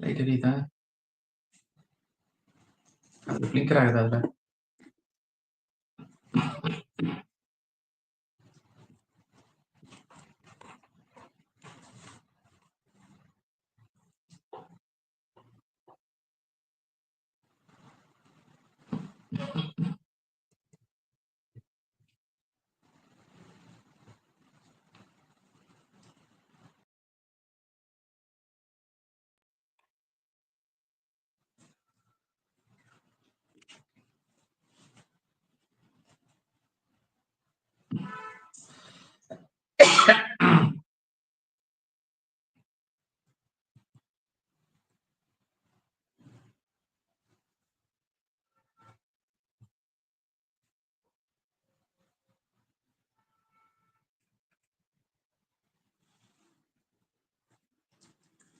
Light தெரியுதா அது blinker ஆகுது அதுல?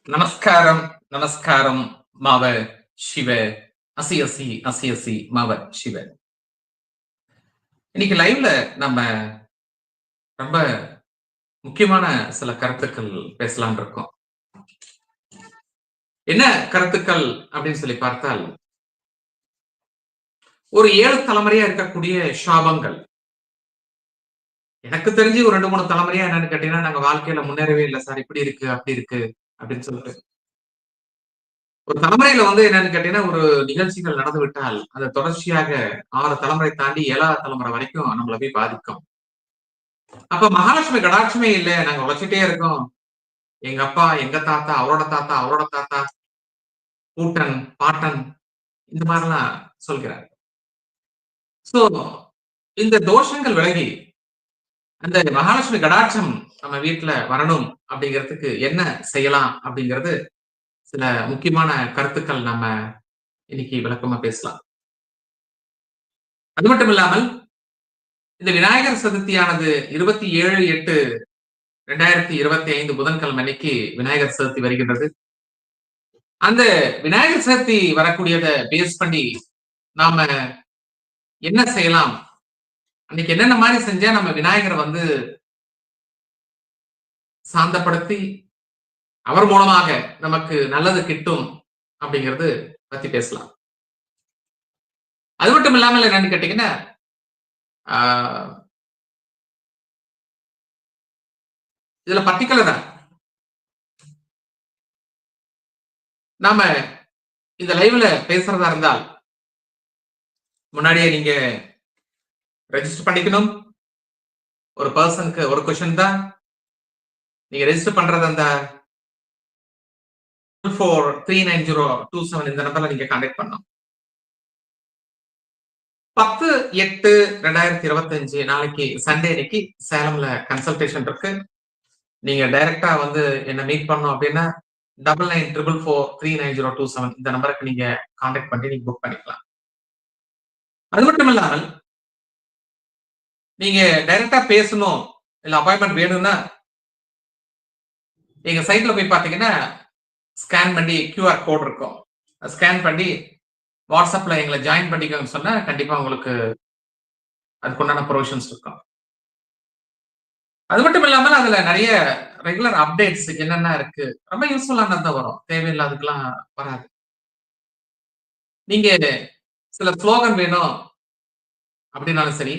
நமஸ்காரம் நமஸ்காரம் மாவ சிவ அசி அசி அசி அசி மாவ சிவ இன்னைக்கு லைவ்ல நம்ம ரொம்ப முக்கியமான சில கருத்துக்கள் பேசலாம் இருக்கோம் என்ன கருத்துக்கள் அப்படின்னு சொல்லி பார்த்தால் ஒரு ஏழு தலைமுறையா இருக்கக்கூடிய சாபங்கள் எனக்கு தெரிஞ்சு ஒரு ரெண்டு மூணு தலைமுறையா என்னன்னு கேட்டீங்கன்னா நாங்க வாழ்க்கையில முன்னேறவே இல்லை சார் இப்படி இருக்கு அப்படி இருக்கு அப்படின்னு சொல்லிட்டு. ஒரு தலைமுறையில வந்து என்னன்னு கேட்டீங்கன்னா ஒரு நிகழ்ச்சிகள் நடந்து விட்டால் அது தொடர்ச்சியாக ஆறு தலைமுறை தாண்டி ஏழாவது தலைமுறை வரைக்கும் நம்மள போய் பாதிக்கும். அப்ப மகாலட்சுமி கடாட்சமே இல்ல நாங்க உழைச்சிட்டே இருக்கோம். எங்க அப்பா எங்க தாத்தா அவரோட தாத்தா அவரோட தாத்தா கூட்டன் பாட்டன் இந்த மாதிரிலாம் சொல்கிறார். சோ இந்த தோஷங்கள் விலகி அந்த மகாலட்சுமி கடாட்சம் நம்ம வீட்டுல வரணும் அப்படிங்கிறதுக்கு என்ன செய்யலாம் அப்படிங்கிறது சில முக்கியமான கருத்துக்கள் நம்ம இன்னைக்கு விளக்கமா பேசலாம். அது மட்டும் இல்லாமல் இந்த விநாயகர் சதுர்த்தியானது இருபத்தி ஏழு எட்டு ரெண்டாயிரத்தி இருபத்தி ஐந்து புதன்கிழமை அன்னைக்கு விநாயகர் சதுர்த்தி வருகின்றது. அந்த விநாயகர் சதுர்த்தி வரக்கூடியதை பேஸ் பண்ணி நாம என்ன செய்யலாம்? அன்னைக்கு என்னென்ன மாதிரி செஞ்சா நம்ம விநாயகரை வந்து சாந்தப்படுத்தி அவர் மூலமாக நமக்கு நல்லது கிட்டும் அப்படிங்கிறது பத்தி பேசலாம். அது மட்டும் இல்லாமல் என்னன்னு கேட்டீங்கன்னா இதுல பர்டிகுலரா நாம இந்த லைவ்ல பேசுறதா இருந்தால் முன்னாடியே நீங்க ரெஜிஸ்டர் பண்ணிக்கணும். ஒரு பர்சனுக்கு ஒரு கொஷின் தான். நீங்க ரெஜிஸ்டர் பண்றது அந்த four three nine zero two seven இந்த நம்பர்ல நீங்க கான்டாக்ட் பண்ணணும். பத்து எட்டு ரெண்டாயிரத்தி இருபத்தஞ்சு நாளைக்கு சண்டே அன்னைக்கு சேலம்ல கன்சல்டேஷன் இருக்கு. நீங்க டைரக்டா வந்து என்ன மீட் பண்ணோம் அப்படின்னா double nine triple four three nine zero two seven இந்த நம்பருக்கு நீங்க கான்டாக்ட் பண்ணி நீங்க புக் பண்ணிக்கலாம். அது மட்டும் இல்லாமல் நீங்க டைரக்டா பேசணும் இல்ல அப்பாயின்மெண்ட் வேணும்னா எங்க சைட்ல போய் பாத்தீங்கன்னா ஸ்கேன் பண்ணி கியூஆர் கோட் இருக்கும். ஸ்கேன் பண்ணி வாட்ஸ்அப்ல எங்களை ஜாயின் பண்ணிக்கோன்னு சொன்னா கண்டிப்பா உங்களுக்கு அதுக்குண்டான ப்ரொவிஷன்ஸ் இருக்கும். அது மட்டும் இல்லாமல் அதுல நிறைய ரெகுலர் அப்டேட்ஸ் என்னென்ன இருக்கு ரொம்ப யூஸ்ஃபுல்லானது தான் வரும். தேவையில்லாதுக்கெல்லாம் வராது. நீங்க சில ஸ்லோகன் வேணும் அப்படின்னாலும் சரி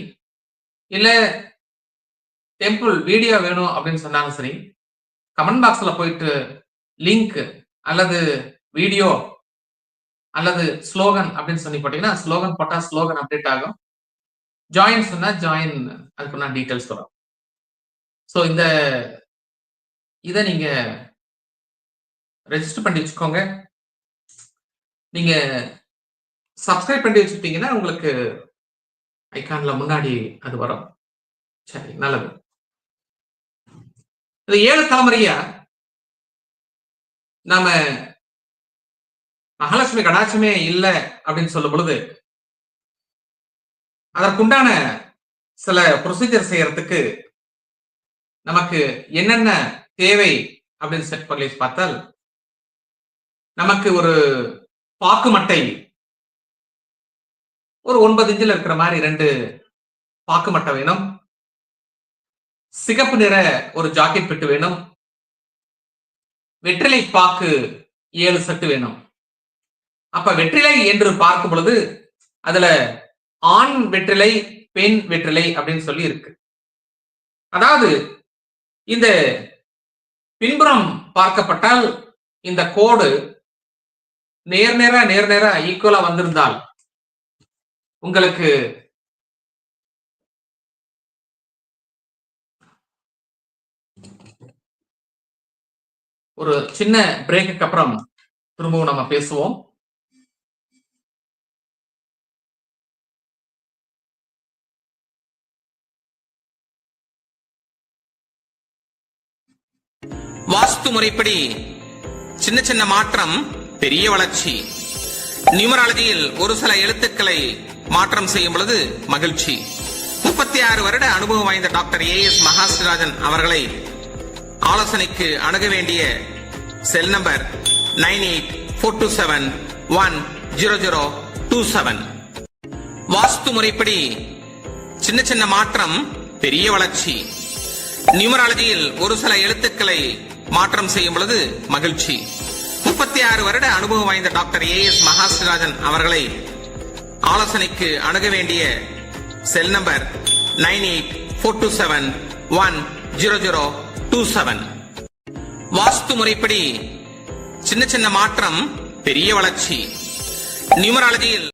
இல்ல டெம்பிள் வீடியோ வேணும் அப்படின்னு சொன்னாலும் சரி. கமெண்ட் பாக்ஸ்ல போயிட்டு லிங்க் அல்லது வீடியோ அல்லது ஸ்லோகன் அப்படின்னு சொல்லி போட்டீங்கன்னா ஸ்லோகன் போட்டா ஸ்லோகன் அப்டேட் ஆகும். ஜாயின் சொன்னா ஜாயின் அதுக்குன்னா டீட்டெயில்ஸ் வரும் ஸோ இந்த இதை நீங்க ரெஜிஸ்டர் பண்ணி வச்சுக்கோங்க. நீங்க சப்ஸ்கிரைப் பண்ணி வச்சுட்டீங்கன்னா உங்களுக்கு ஐக்கான்ல முன்னாடி அது வரும். சரி நல்லது. இந்த ஏழு தலைமுறையா? நாம மகாலட்சுமி கடாட்சமே இல்லை அப்படின்னு சொல்லும் பொழுது அதற்குண்டான சில ப்ரொசீஜர் செய்யறதுக்கு நமக்கு என்னென்ன தேவை அப்படின்னு செட் பண்ணி பார்த்தால் நமக்கு ஒரு பாக்கு மட்டை ஒரு ஒன்பது இன்ச்சில் இருக்கிற மாதிரி ரெண்டு பாக்கு மட்டை வேணும். சிகப்பு நிற ஒரு ஜாக்கெட் பிட்டு வேணும். வெற்றிலை பாக்கு ஏழு செட்டு வேணும். அப்ப வெற்றிலை என்று பார்க்கும் பொழுது அதுல ஆண் வெற்றிலை பெண் வெற்றிலை அப்படின்னு சொல்லி இருக்கு. அதாவது இந்த பின்புறம் பார்க்கப்பட்டால் இந்த கோடு நேர் நேரா நேர் நேரா ஈக்குவலா வந்திருந்தால் உங்களுக்கு ஒரு சின்ன பிரேக்குக்கு அப்புறம் திரும்பவும் நம்ம பேசுவோம். வாஸ்து முறைப்படி சின்ன சின்ன மாற்றம் பெரிய வளர்ச்சி. நியூமராலஜியில் ஒரு சில எழுத்துக்களை மாற்றம் செய்யும் பொழுது மகிழ்ச்சி. முப்பத்தி ஆறு வருட அனுபவம் வாய்ந்த டாக்டர் ஏ எஸ் மகாஸ்ராஜன் அவர்களை ஆலோசனைக்கு அணுக வேண்டிய cell number nine eight four two seven one zero zero two seven. Vastu முறைப்படி சின்ன சின்ன மாற்றம் பெரிய வளர்ச்சி. நியூமராலஜியில் ஒரு சில எழுத்துக்களை மாற்றம் செய்யும் பொழுது மகிழ்ச்சி. முப்பத்தி ஆறு வருட அனுபவம் வாய்ந்த டாக்டர் ஏ எஸ் மகாஸ்ராஜன் அவர்களை ஆலோசனைக்கு அணுக வேண்டிய cell number nine eight four two seven one zero zero two seven vastu முறைப்படி சின்ன சின்ன மாற்றம் பெரிய வளர்ச்சி. நியூமராலஜியில்